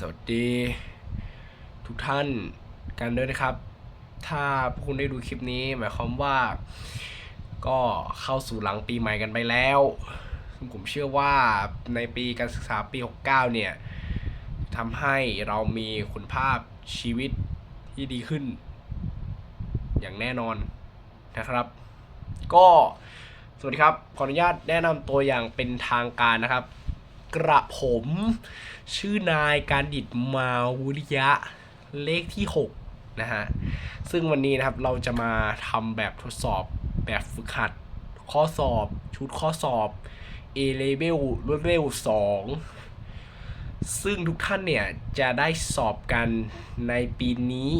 สวัสดี ทุกท่านกันด้วยนะครับ ถ้าพวกคุณได้ดูคลิปนี้ หมายความว่า ก็เข้าสู่หลังปีใหม่กันไปแล้วซึ่งผมเชื่อว่าในปีการศึกษาปี 69 เนี่ยทำให้เรามีคุณภาพชีวิตที่ดีขึ้น อย่างแน่นอนนะครับ ก็สวัสดีครับ ขออนุญาตแนะนำตัวอย่างเป็นทางการนะครับ กระผม ชื่อนายการดิตมาวุริยะเลขที่ 6 นะฮะ ซึ่งวันนี้นะครับเราจะมาทำแบบทดสอบแบบฝึกหัด ข้อสอบชุดข้อสอบ A level รวดเร็ว2ซึ่งทุกท่านเนี่ย จะได้สอบกันในปีนี้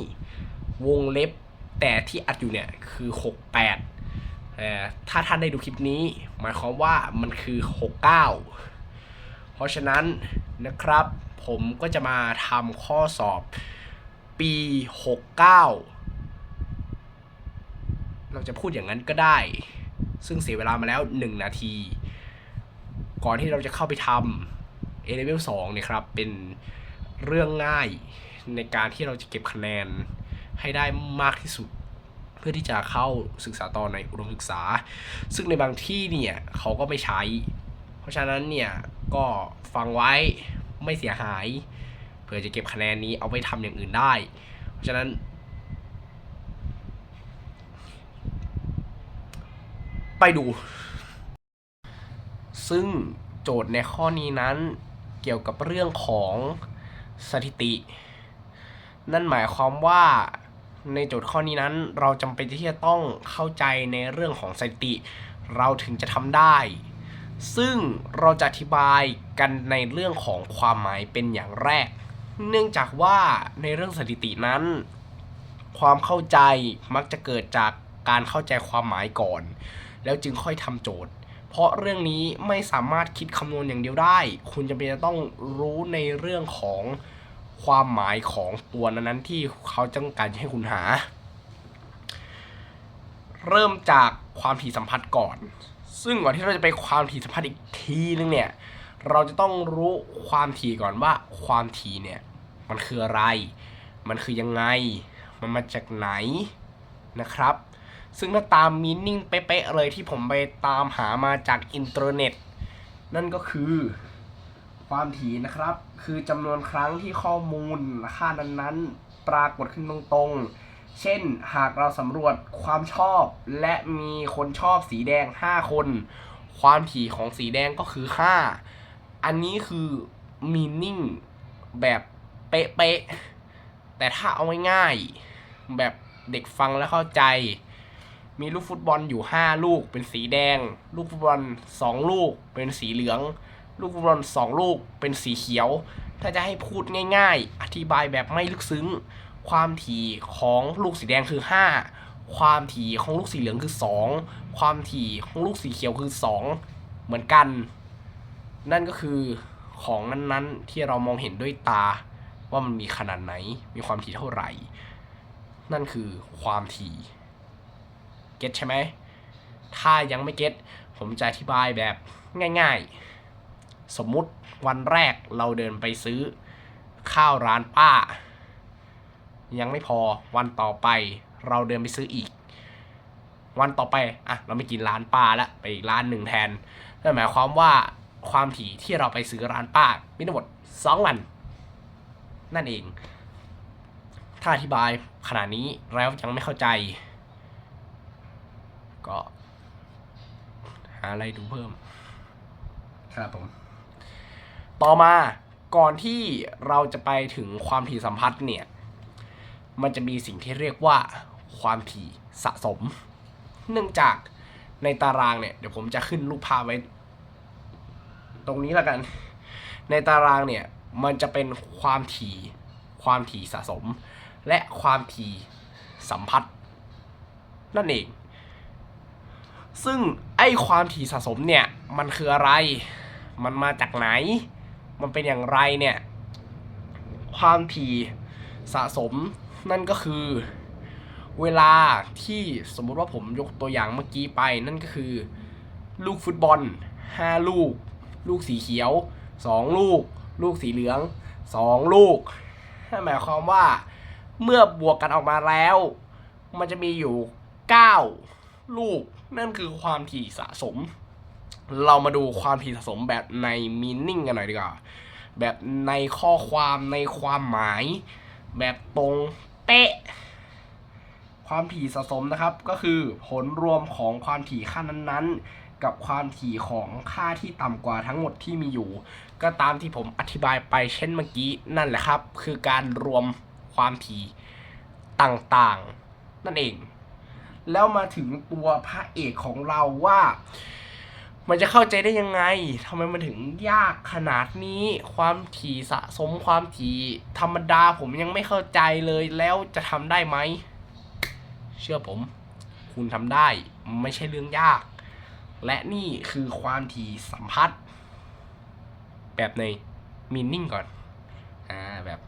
วงเล็บแต่ที่อัดอยู่เนี่ย คือ 68แต่ถ้าท่านได้ดูคลิปนี้ หมายความว่ามันคือ 69 เพราะฉะนั้นนะครับผมก็จะมาทำข้อสอบปี 69 เราจะพูดอย่างนั้นก็ได้ ซึ่งเสียเวลามาแล้ว 1 นาที ก่อนที่เราจะเข้าไปทำ A level 2เนี่ยครับ เป็นเรื่องง่ายในการที่เราจะเก็บคะแนนให้ได้มากที่สุด เพื่อที่จะเข้าศึกษาต่อในอุดมศึกษา ซึ่งในบางที่เนี่ยเขาก็ไม่ใช้ เพราะฉะนั้นเนี่ยก็ฟังไว้ไม่เสียหายเพื่อจะเก็บคะแนนนี้เอาไปทำอย่างอื่นได้ เพราะฉะนั้น ไปดู ซึ่งโจทย์ในข้อนี้นั้นเกี่ยวกับเรื่องของสถิติ นั่นหมายความว่าในโจทย์ข้อนี้นั้น เราจำเป็นที่จะต้องเข้าใจในเรื่องของสถิติ เราถึงจะทำได้ ซึ่งเราจะอธิบายกันในเรื่องของความหมายเป็นอย่างแรก เนื่องจากว่าในเรื่องสถิตินั้น ความเข้าใจมักจะเกิดจากการเข้าใจความหมายก่อน แล้วจึงค่อยทำโจทย์ เพราะเรื่องนี้ไม่สามารถคิดคำนวณอย่างเดียวได้ คุณจะเป็นจะต้องรู้ในเรื่องของความหมายของตัวนั้นๆที่เขาต้องการให้คุณหา เริ่มจากความถี่สัมพัทธ์ก่อน ซึ่งก่อนที่เราจะไปความถี่สัมพัทธ์อีกทีนึงเนี่ย เราจะต้องรู้ความถี่ก่อนว่าความถี่เนี่ย มันคืออะไร มันคือยังไง มันมาจากไหนนะครับ ซึ่งถ้าตามมีนิ่งเป๊ะๆเลยที่ผมไปตามหามาจากอินเทอร์เน็ต นั่นก็คือความถี่นะครับ คือจำนวนครั้งที่ข้อมูลค่านั้นๆ ปรากฏขึ้นตรงๆ เช่นหากเราสำรวจความชอบและมีคนชอบสีแดง 5 คน ความถี่ของสีแดงก็คือ 5 อันนี้คือ meaning แบบเป๊ะๆ แต่ถ้าเอาง่ายๆแบบเด็กฟังแล้วเข้าใจ มีลูกฟุตบอลอยู่ 5 ลูกเป็นสีแดง ลูกฟุตบอล 2 ลูกเป็นสีเหลือง ลูกฟุตบอล 2 ลูกเป็นสีเขียว ถ้าจะให้พูดง่าย ๆ อธิบายแบบไม่ลึกซึ้ง ความถี่ของลูกสีแดงคือ 5 ความถี่ของลูกสีเหลืองคือ 2 ความถี่ของลูกสีเขียวคือ 2 เหมือนกัน นั่นก็คือของนั้นๆ ที่เรามองเห็นด้วยตาว่ามันมีขนาดไหน มีความถี่เท่าไหร่ นั่นคือความถี่เก็ตใช่ไหม ถ้ายังไม่เก็ตผมจะอธิบายแบบง่ายๆ สมมุติวันแรกเราเดินไปซื้อข้าวร้านป้า ยังไม่พอวันต่อไปเราเดินไปซื้ออีก วันต่อไปอะเราไม่กินร้านป้าแล้วไปอีกร้านหนึ่งแทนนั่นหมายความว่าความถี่ที่เราไปซื้อร้านป้ามีทั้งหมดสองวัน นั่นเอง ถ้าอธิบายขนาดนี้แล้วยังไม่เข้าใจ ก็หาอะไรดูเพิ่ม ครับผม ต่อมาก่อนที่เราจะไปถึงความถี่สัมพัทธ์เนี่ย มันจะมีสิ่งที่เรียกว่าความถี่สะสม เนื่องจากในตารางเนี่ย เดี๋ยวผมจะขึ้นรูปภาพไว้ ตรงนี้ล้วกัน ในตารางเนี่ย มันจะเป็นความถี่ความถี่สะสม และความถี่สัมพัทธ์นั่นเอง ซึ่งไอ้ความถี่สะสมเนี่ย มันคืออะไร มันมาจากไหน มันเป็นอย่างไรเนี่ย ความถี่สะสม นั่นก็คือเวลาที่สมมุติว่าผมยกตัวอย่างเมื่อกี้ไป นั่นก็คือ ลูกฟุตบอล 5 ลูก ลูกสีเขียว 2 ลูก ลูกสีเหลืองสองลูกหมายความว่าเมื่อบวกกันออกมาแล้ว มันจะมีอยู่เก้าลูก นั่นคือความถี่สะสม เรามาดูความถี่สะสมแบบในมีนิ่งกันหน่อยดีกว่า แบบในข้อความในความหมาย แบบตรง เป๊ะความถี่สะสมนะครับ ก็คือผลรวมของความถี่ค่านั้นๆ กับความถี่ของค่าที่ต่ำกว่าทั้งหมดที่มีอยู่ ก็ตามที่ผมอธิบายไปเช่นเมื่อกี้นั่นแหละครับ คือการรวมความถี่ต่างๆ นั่นเอง แล้วมาถึงตัวพระเอกของเราว่า มันจะเข้าใจได้ยังไงทำไมมันถึงยากขนาดนี้ ความถี่สะสมความถี่ธรรมดาผมยังไม่เข้าใจเลยแล้วจะทำได้ไหม เชื่อผม คุณทำได้ไม่ใช่เรื่องยาก และนี่คือความถี่สัมพัทธ์แบบในมีนิ่งก่อน อ่า แบบ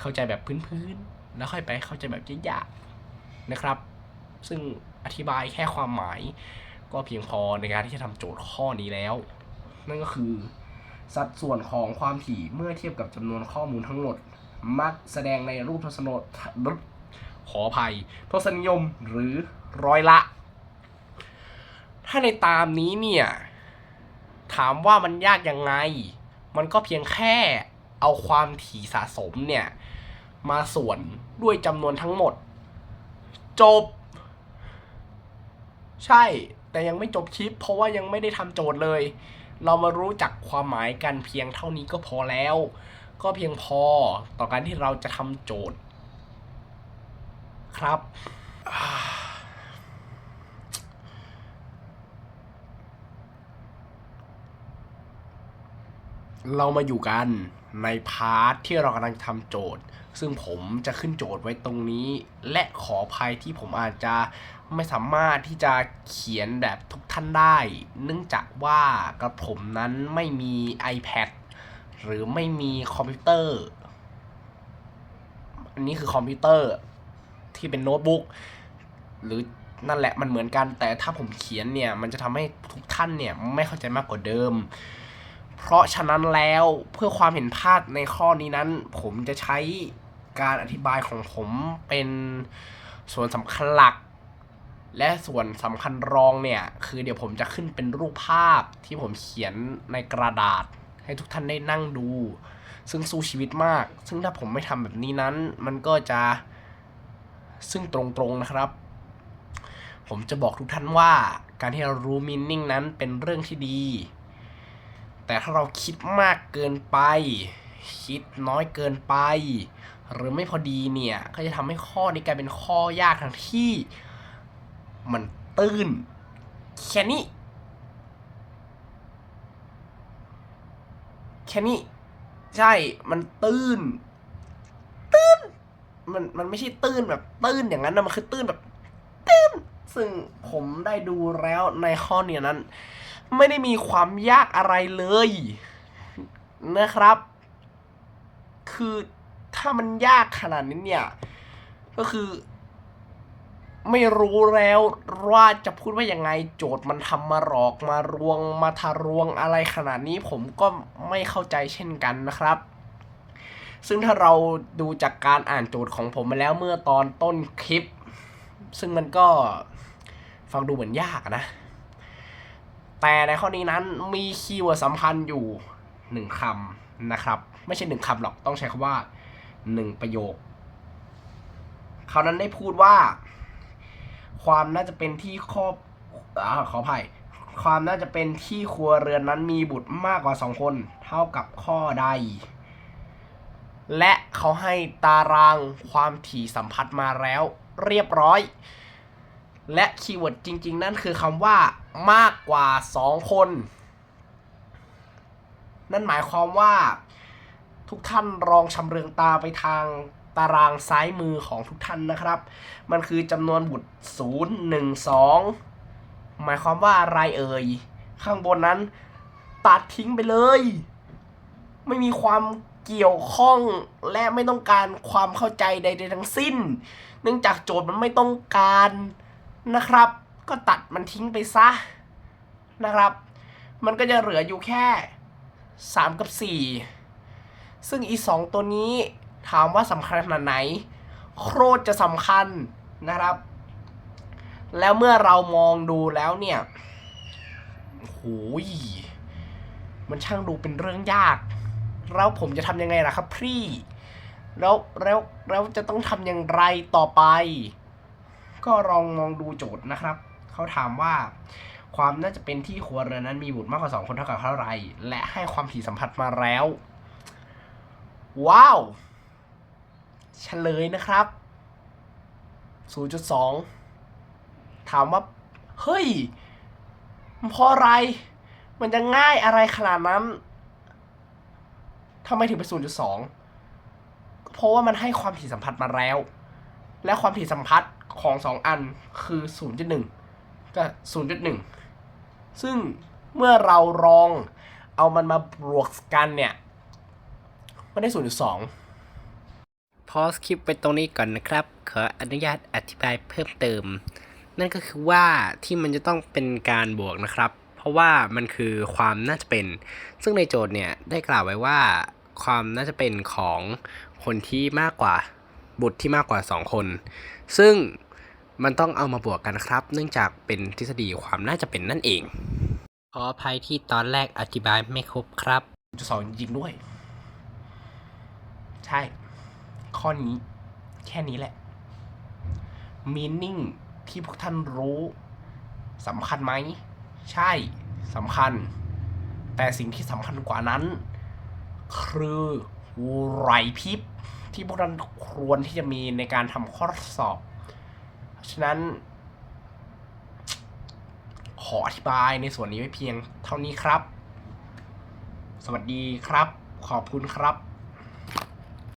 เข้าใจแบบพื้นๆ แล้วค่อยไปเข้าใจแบบยากๆนะครับ ซึ่งอธิบายแค่ความหมาย ก็เพียงพอในการที่จะทำโจทย์ข้อนี้แล้ว นั่นก็คือ สัดส่วนของความถี่เมื่อเทียบกับจำนวนข้อมูลทั้งหมด มักแสดงในรูปทศนดขออภัยทศนิยมหรือร้อยละ ถ้าในตามนี้เนี่ย ถามว่ามันยากยังไง มันก็เพียงแค่เอาความถี่สะสมเนี่ย มาส่วนด้วยจำนวนทั้งหมด จบ ใช่ แต่ยังไม่จบคลิป เพราะว่ายังไม่ได้ทำโจทย์เลย เรามารู้จักความหมายกันเพียงเท่านี้ก็พอแล้ว ก็เพียงพอต่อการที่เราจะทำโจทย์ ครับเรามาอยู่กันในพาร์ทที่เรากำลังทำโจทย์ ซึ่งผมจะขึ้นโจทย์ไว้ตรงนี้ และขออภัยที่ผมอาจจะไม่สามารถที่จะเขียนแบบทุกท่านได้ เนื่องจากว่ากระผมนั้นไม่มี iPad หรือไม่มีคอมพิวเตอร์ อันนี้คือคอมพิวเตอร์ที่เป็นโน้ตบุ๊กหรือนั่นแหละมันเหมือนกันแต่ถ้าผมเขียนเนี่ย มันจะทำให้ทุกท่านเนี่ย ไม่เข้าใจมากกว่าเดิม เพราะฉะนั้นแล้วเพื่อความเห็นภาพในข้อนี้นั้น ผมจะใช้ การอธิบายของผมเป็นส่วนสำคัญหลัก และส่วนสำคัญรองเนี่ย คือเดี๋ยวผมจะขึ้นเป็นรูปภาพที่ผมเขียนในกระดาษ ให้ทุกท่านได้นั่งดู ซึ่งสู้ชีวิตมาก ซึ่งถ้าผมไม่ทำแบบนี้นั้น มันก็จะซึ่งตรงๆนะครับ ผมจะบอกทุกท่านว่าการที่เรารู้มินนิ่งนั้นเป็นเรื่องที่ดี แต่ถ้าเราคิดมากเกินไป คิดน้อยเกินไป หรือไม่พอดีเนี่ยก็จะทำให้ข้อนี้กลายเป็นข้อยากทั้งที่ มันตื้นแค่นี้แค่นี้ใช่มันตื้น ตื้น มันมันไม่ใช่ตื้นแบบตื้นอย่างนั้นนะมันคือตื้นแบบ ตื้น ซึ่งผมได้ดูแล้วในข้อเนี้ยนั้น ไม่ได้มีความยากอะไรเลยนะครับ คือถ้ามันยากขนาดนี้เนี่ย ก็คือ ไม่รู้แล้วว่าจะพูดว่ายังไงโจทย์มันทำมาหลอกมารวงมาทารวงอะไรขนาดนี้ผมก็ไม่เข้าใจเช่นกันนะครับ ซึ่งถ้าเราดูจากการอ่านโจทย์ของผมมาแล้วเมื่อตอนต้นคลิป ซึ่งมันก็ฟังดูเหมือนยากนะ แต่ในข้อนี้นั้นมีคีย์เวิร์ดสำคัญอยู่หนึ่งคำนะครับ ไม่ใช่หนึ่งคำหรอกต้องใช้คำว่าหนึ่งประโยคเขานั้นได้พูดว่า ความน่าจะเป็นที่ครอบอขออภัยความน่าจะเป็นที่ครัวเรือนนั้นมีบุตรมากกว่าสองคน เท่ากับข้อใด และเขาให้ตารางความถี่สัมพัทธ์มาแล้ว เรียบร้อย และคีย์เวิร์ดจริง ๆ นั่นคือคำว่ามากกว่า2คน นั่นหมายความว่า ทุกท่านลองชำเรืองตาไปทางตารางซ้ายมือของทุกท่านนะครับ มันคือจำนวนบุตร 0 1 2 หมายความว่าอะไรเอ่ย ข้างบนนั้น ตัดทิ้งไปเลย ไม่มีความเกี่ยวข้องและไม่ต้องการความเข้าใจใด ๆ ทั้งสิ้น เนื่องจากโจทย์มันไม่ต้องการนะครับ ก็ตัดมันทิ้งไปซะนะครับ มันก็จะเหลืออยู่แค่ 3 กับ 4 ซึ่งอีสองตัวนี้ถามว่าสำคัญขนาดไหน โคตรจะสำคัญนะครับ แล้วเมื่อเรามองดูแล้วเนี่ยโหยมันช่างดูเป็นเรื่องยาก แล้วผมจะทำยังไงล่ะครับพี่ แล้วแล้วแล้วจะต้องทำอย่างไรต่อไป ก็ลองมองดูโจทย์นะครับ เขาถามว่าความน่าจะเป็นที่ครัวเรือนนั้นมีบุตรมากกว่าสองคนเท่ากับเท่าไหรและให้ความถี่สัมผัสมาแล้ว ว้าวเฉลยนะครับ 0.2 ถามว่า เฮ้ย มันเพราะอะไร มันจะง่ายอะไรขนาดนั้นทำไมถึงเป็น 0.2 เพราะว่ามันให้ความถี่สัมผัสมาแล้ว และความถี่สัมผัสของสองอันคือ 0.1กับ0.1 ซึ่งเมื่อเราลองเอามันมาบวกกันเนี่ย มันได้ 0.2 พอสคลิปไปตรงนี้ก่อนนะครับ ขออนุญาตอธิบายเพิ่มเติม นั่นก็คือว่าที่มันจะต้องเป็นการบวกนะครับ เพราะว่ามันคือความน่าจะเป็น ซึ่งในโจทย์เนี่ยได้กล่าวไว้ว่าความน่าจะเป็นของคนที่มากกว่าบุตรที่มากกว่า 2 คน ซึ่งมันต้องเอามาบวกกันนะครับ เนื่องจากเป็นทฤษฎีความน่าจะเป็นนั่นเอง ขออภัยที่ตอนแรกอธิบายไม่ครบครับ0.2จริงๆด้วย ใช่ ข้อนี้แค่นี้แหละ meaning ที่พวกท่านรู้สำคัญไหม ใช่สำคัญ แต่สิ่งที่สำคัญกว่านั้น คือไหวพริบที่พวกท่านควรที่จะมีในการทำข้อสอบ ฉะนั้น ขออธิบายในส่วนนี้ไว้เพียงเท่านี้ครับ สวัสดีครับ ขอบคุณครับ